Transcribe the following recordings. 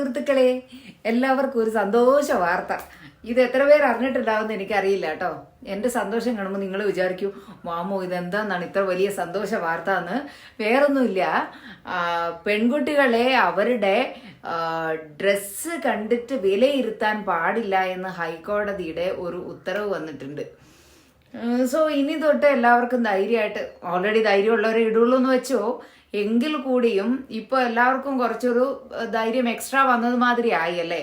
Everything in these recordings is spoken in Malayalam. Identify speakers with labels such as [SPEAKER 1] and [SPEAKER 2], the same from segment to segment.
[SPEAKER 1] മക്കളെ എല്ലാവർക്കും ഒരു സന്തോഷ വാർത്ത. ഇത് എത്ര പേർ അറിഞ്ഞിട്ടുണ്ടാവുമെന്ന് എനിക്കറിയില്ല കേട്ടോ. എന്റെ സന്തോഷം കാണുമ്പോൾ നിങ്ങൾ വിചാരിക്കും മാമോ ഇതെന്താന്നാണ് ഇത്ര വലിയ സന്തോഷ വാർത്ത എന്ന് വേറൊന്നുമില്ല പെൺകുട്ടികളെ അവരുടെ ഡ്രസ്സ് കണ്ടിട്ട് വിലയിരുത്താൻ പാടില്ല എന്ന് ഹൈക്കോടതിയുടെ ഒരു ഉത്തരവ് വന്നിട്ടുണ്ട്. സോ ഇനി തൊട്ട് എല്ലാവർക്കും ധൈര്യമായിട്ട് ഓൾറെഡി ധൈര്യമുള്ളവരെ ഇടുള്ളൂ എന്ന് വെച്ചോ. എങ്കിൽ കൂടിയും ഇപ്പോൾ എല്ലാവർക്കും കുറച്ചൊരു ധൈര്യം എക്സ്ട്രാ വന്നത് മാതിരി ആയി അല്ലേ?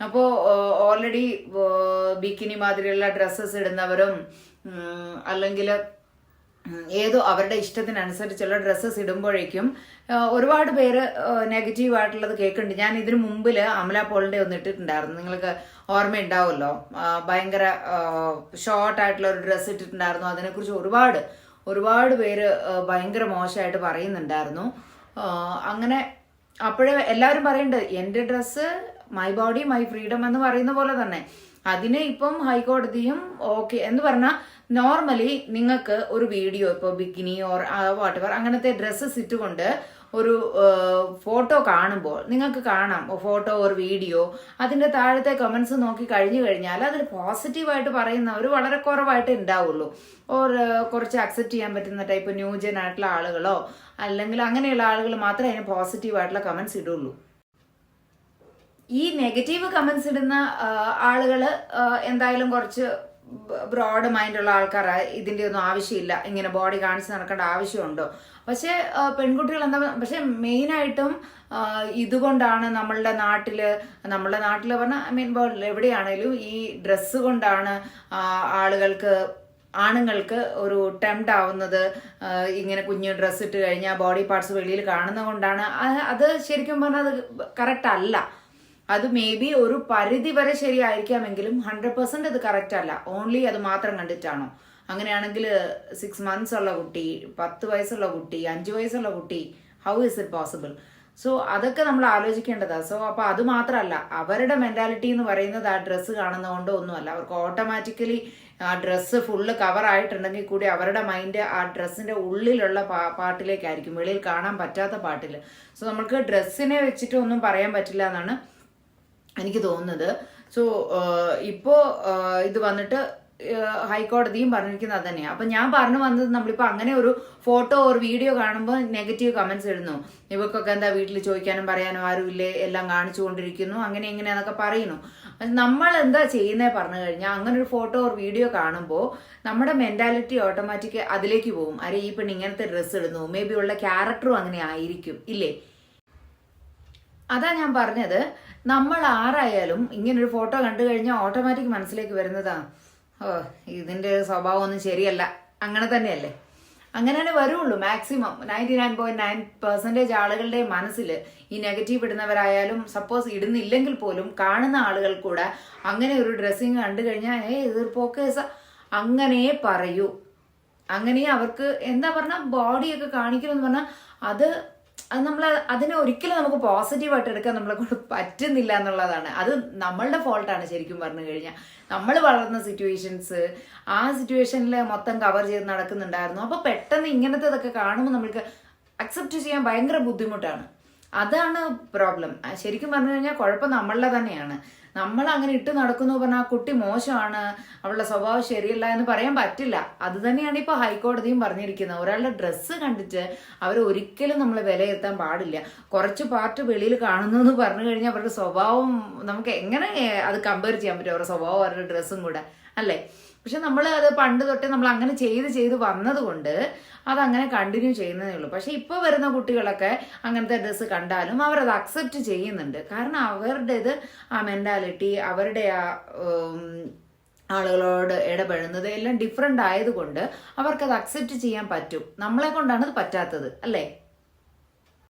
[SPEAKER 1] അപ്പോൾ ഓൾറെഡി ബിക്കിനി മാതിരിയുള്ള ഡ്രസ്സസ് ഇടുന്നവരും അല്ലെങ്കിൽ ഏതോ അവരുടെ ഇഷ്ടത്തിനനുസരിച്ചുള്ള ഡ്രസ്സസ് ഇടുമ്പോഴേക്കും ഒരുപാട് പേര് നെഗറ്റീവ് ആയിട്ടുള്ളത് കേൾക്കുന്നുണ്ട്. ഞാൻ ഇതിനു മുമ്പിൽ അമല പോളിന്റെ ഒന്ന് ഇട്ടിട്ടുണ്ടായിരുന്നു. നിങ്ങൾക്ക് ഓർമ്മയുണ്ടാവുമല്ലോ. ഭയങ്കര ഷോർട്ട് ആയിട്ടുള്ള ഒരു ഡ്രസ്സ് ഇട്ടിട്ടുണ്ടായിരുന്നു. അതിനെക്കുറിച്ച് ഒരുപാട് ഒരുപാട് പേര് ഭയങ്കര മോശമായിട്ട് പറയുന്നുണ്ടായിരുന്നു. അങ്ങനെ അപ്പോഴേ എല്ലാവരും പറയുന്നുണ്ട് എന്റെ dress my body my freedom എന്ന് പറയുന്ന പോലെ തന്നെ. അതിന് ഇപ്പം ഹൈക്കോടതിയും ഓക്കെ എന്ന് പറഞ്ഞാൽ നോർമലി നിങ്ങൾക്ക് ഒരു വീഡിയോ ഇപ്പോൾ ബിക്കിനി ഓർ വാട്ടവർ അങ്ങനത്തെ ഡ്രസ്സസ് ഇട്ടുകൊണ്ട് ഒരു ഫോട്ടോ കാണുമ്പോൾ നിങ്ങൾക്ക് കാണാം ഫോട്ടോ ഒരു വീഡിയോ അതിന്റെ താഴത്തെ കമൻസ് നോക്കി കഴിഞ്ഞു കഴിഞ്ഞാൽ അതിൽ പോസിറ്റീവായിട്ട് പറയുന്നവർ വളരെ കുറവായിട്ട് ഉണ്ടാവുള്ളൂ. ഓർ കുറച്ച് അക്സെപ്റ്റ് ചെയ്യാൻ പറ്റുന്ന ടൈപ്പ് ന്യൂജൻ ആയിട്ടുള്ള ആളുകളോ അല്ലെങ്കിൽ അങ്ങനെയുള്ള ആളുകൾ മാത്രമേ അതിന് പോസിറ്റീവായിട്ടുള്ള കമൻസ് ഇടുള്ളൂ. ഈ നെഗറ്റീവ് കമന്റ്സ് ഇടുന്ന ആളുകൾ എന്തായാലും കുറച്ച് ബ്രോഡ് മൈൻഡുള്ള ആൾക്കാർ ഇതിന്റെ ഒന്നും ആവശ്യമില്ല. ഇങ്ങനെ ബോഡി കാണിച്ച് നടക്കേണ്ട ആവശ്യമുണ്ടോ? പക്ഷേ പെൺകുട്ടികൾ എന്താ പക്ഷെ മെയിനായിട്ടും ഇതുകൊണ്ടാണ് നമ്മളുടെ നാട്ടിൽ നമ്മളുടെ നാട്ടിൽ പറഞ്ഞാൽ ഐ മീൻ എവിടെയാണേലും ഈ ഡ്രസ്സ് കൊണ്ടാണ് ആളുകൾക്ക് ആണുങ്ങൾക്ക് ഒരു ടെംപ്റ്റ് ആവുന്നത്. ഇങ്ങനെ കുഞ്ഞു ഡ്രസ്സ് ഇട്ട് കഴിഞ്ഞാൽ ബോഡി പാർട്സ് വെളിയിൽ കാണുന്നത് കൊണ്ടാണ്. അത് ശരിക്കും പറഞ്ഞാൽ അത് കറക്റ്റ് അല്ല. അത് മേ ബി ഒരു പരിധി വരെ ശരിയായിരിക്കാമെങ്കിലും ഹൺഡ്രഡ് പെർസെന്റ് അത് കറക്റ്റ് അല്ല. ഓൺലി അത് മാത്രം കണ്ടിട്ടാണോ? അങ്ങനെയാണെങ്കിൽ സിക്സ് മന്ത്സ് ഉള്ള കുട്ടി പത്ത് വയസ്സുള്ള കുട്ടി അഞ്ച് വയസ്സുള്ള കുട്ടി how is it possible so അതൊക്കെ നമ്മൾ ആലോചിക്കേണ്ടതാണ് സോ അപ്പൊ അത് മാത്രമല്ല അവരുടെ മെന്റാലിറ്റി എന്ന് പറയുന്നത് ആ ഡ്രസ്സ് കാണുന്നതുകൊണ്ടോ ഒന്നുമല്ല. അവർക്ക് ഓട്ടോമാറ്റിക്കലി ആ ഡ്രസ്സ് ഫുള്ള് കവർ ആയിട്ടുണ്ടെങ്കിൽ കൂടി അവരുടെ മൈൻഡ് ആ ഡ്രസ്സിന്റെ ഉള്ളിലുള്ള പാ- പാട്ടിലേക്കായിരിക്കും. വെളിയിൽ കാണാൻ പറ്റാത്ത പാട്ടിൽ സോ നമുക്ക് ഡ്രസ്സിനെ വെച്ചിട്ട് ഒന്നും പറയാൻ പറ്റില്ല എന്നാണ് എനിക്ക് തോന്നുന്നത്. സോ ഇപ്പോ ഇത് വന്നിട്ട് ഹൈക്കോടതിയും പറഞ്ഞിരിക്കുന്നത് അത് തന്നെയാണ് അപ്പൊ ഞാൻ പറഞ്ഞു വന്നത് നമ്മളിപ്പോ അങ്ങനെ ഒരു ഫോട്ടോ ഒരു വീഡിയോ കാണുമ്പോൾ നെഗറ്റീവ് കമന്റ്സ് ഇടുന്നു. ഇവർക്കൊക്കെ എന്താ വീട്ടിൽ ചോദിക്കാനും പറയാനും ആരുമില്ലേ? എല്ലാം കാണിച്ചു കൊണ്ടിരിക്കുന്നു അങ്ങനെ ഇങ്ങനെയാന്നൊക്കെ പറയുന്നു. നമ്മൾ എന്താ ചെയ്യുന്നേ പറഞ്ഞു കഴിഞ്ഞാൽ അങ്ങനെ ഒരു ഫോട്ടോ ഒരു വീഡിയോ കാണുമ്പോൾ നമ്മുടെ മെന്റാലിറ്റി ഓട്ടോമാറ്റിക് അതിലേക്ക് പോകും. അരെ ഈ പെണ്ണ് ഇങ്ങനത്തെ ഡ്രസ്സ് ഇടുന്നു. മേ ബി ഉള്ള ക്യാരക്ടറും അങ്ങനെ ആയിരിക്കും. ഇല്ലേ? അതാ ഞാൻ പറഞ്ഞത്. നമ്മൾ ആരായാലും ഒരു ഫോട്ടോ കണ്ടു കഴിഞ്ഞാൽ ഓട്ടോമാറ്റിക് മനസ്സിലേക്ക് വരുന്നതാ. ഓ ഇതിന്റെ സ്വഭാവം ഒന്നും ശരിയല്ല. അങ്ങനെ തന്നെയല്ലേ? അങ്ങനെ തന്നെ വരുള്ളൂ maximum ninety nine point nine percentage ആളുകളുടെ മനസ്സിൽ ഈ നെഗറ്റീവ് ഇടുന്നവരായാലും സപ്പോസ് ഇടുന്നില്ലെങ്കിൽ പോലും കാണുന്ന ആളുകൾ കൂടെ അങ്ങനെ ഒരു ഡ്രസ്സിങ് കണ്ടു കഴിഞ്ഞാൽ ഏ ഇതൊരു പോക്കേസ അങ്ങനെ പറയൂ. അങ്ങനെ അവർക്ക് എന്താ പറഞ്ഞാൽ ബോഡിയൊക്കെ കാണിക്കണമെന്ന് പറഞ്ഞാൽ അത് അത് നമ്മൾ അതിനെ ഒരിക്കലും നമുക്ക് പോസിറ്റീവായിട്ട് എടുക്കാൻ നമ്മളെ കൊണ്ട് പറ്റുന്നില്ല എന്നുള്ളതാണ്. അത് നമ്മളുടെ ഫോൾട്ടാണ് ശരിക്കും പറഞ്ഞു കഴിഞ്ഞാൽ നമ്മൾ വളർന്ന സിറ്റുവേഷൻസ് ആ സിറ്റുവേഷനിൽ മൊത്തം കവർ ചെയ്ത് നടക്കുന്നുണ്ടായിരുന്നു. അപ്പോൾ പെട്ടെന്ന് ഇങ്ങനത്തെ ഇതൊക്കെ കാണുമ്പോൾ നമ്മൾക്ക് അക്സെപ്റ്റ് ചെയ്യാൻ ഭയങ്കര ബുദ്ധിമുട്ടാണ്. അതാണ് പ്രോബ്ലം ശരിക്കും പറഞ്ഞു കഴിഞ്ഞാൽ കുഴപ്പം നമ്മളുടെ തന്നെയാണ്. നമ്മൾ അങ്ങനെ ഇട്ട് നടക്കുന്നു പറഞ്ഞാൽ ആ കുട്ടി മോശമാണ് അവളുടെ സ്വഭാവം ശരിയല്ല എന്ന് പറയാൻ പറ്റില്ല. അത് തന്നെയാണ് ഇപ്പോൾ ഹൈക്കോടതിയും പറഞ്ഞിരിക്കുന്നത്. ഒരാളുടെ ഡ്രസ്സ് കണ്ടിട്ട് അവർ ഒരിക്കലും നമ്മൾ വിലയിരുത്താൻ പാടില്ല. കുറച്ച് പാർട്ട് വെളിയിൽ കാണുന്നു എന്ന് പറഞ്ഞു കഴിഞ്ഞാൽ അവരുടെ സ്വഭാവം നമുക്ക് എങ്ങനെ അത് കമ്പയർ ചെയ്യാൻ പറ്റും? അവരുടെ സ്വഭാവം അവരുടെ ഡ്രസ്സും കൂടെ. അല്ലേ? പക്ഷെ നമ്മൾ അത് പണ്ട് തൊട്ടേ നമ്മൾ അങ്ങനെ ചെയ്ത് ചെയ്ത് വന്നതുകൊണ്ട് അതങ്ങനെ കണ്ടിന്യൂ ചെയ്യുന്നതേ ഉള്ളൂ. പക്ഷെ ഇപ്പോൾ വരുന്ന കുട്ടികളൊക്കെ അങ്ങനത്തെ ഡ്രസ്സ് കണ്ടാലും അവരത് അക്സെപ്റ്റ് ചെയ്യുന്നുണ്ട്. കാരണം അവരുടേത് ആ മെന്റാലിറ്റി അവരുടെ ആ ആളുകളോട് ഇടപെടുന്നത് എല്ലാം ഡിഫറെന്റ് ആയതുകൊണ്ട് അവർക്കത് അക്സെപ്റ്റ് ചെയ്യാൻ പറ്റും. നമ്മളെ കൊണ്ടാണ് അത് പറ്റാത്തത് അല്ലേ?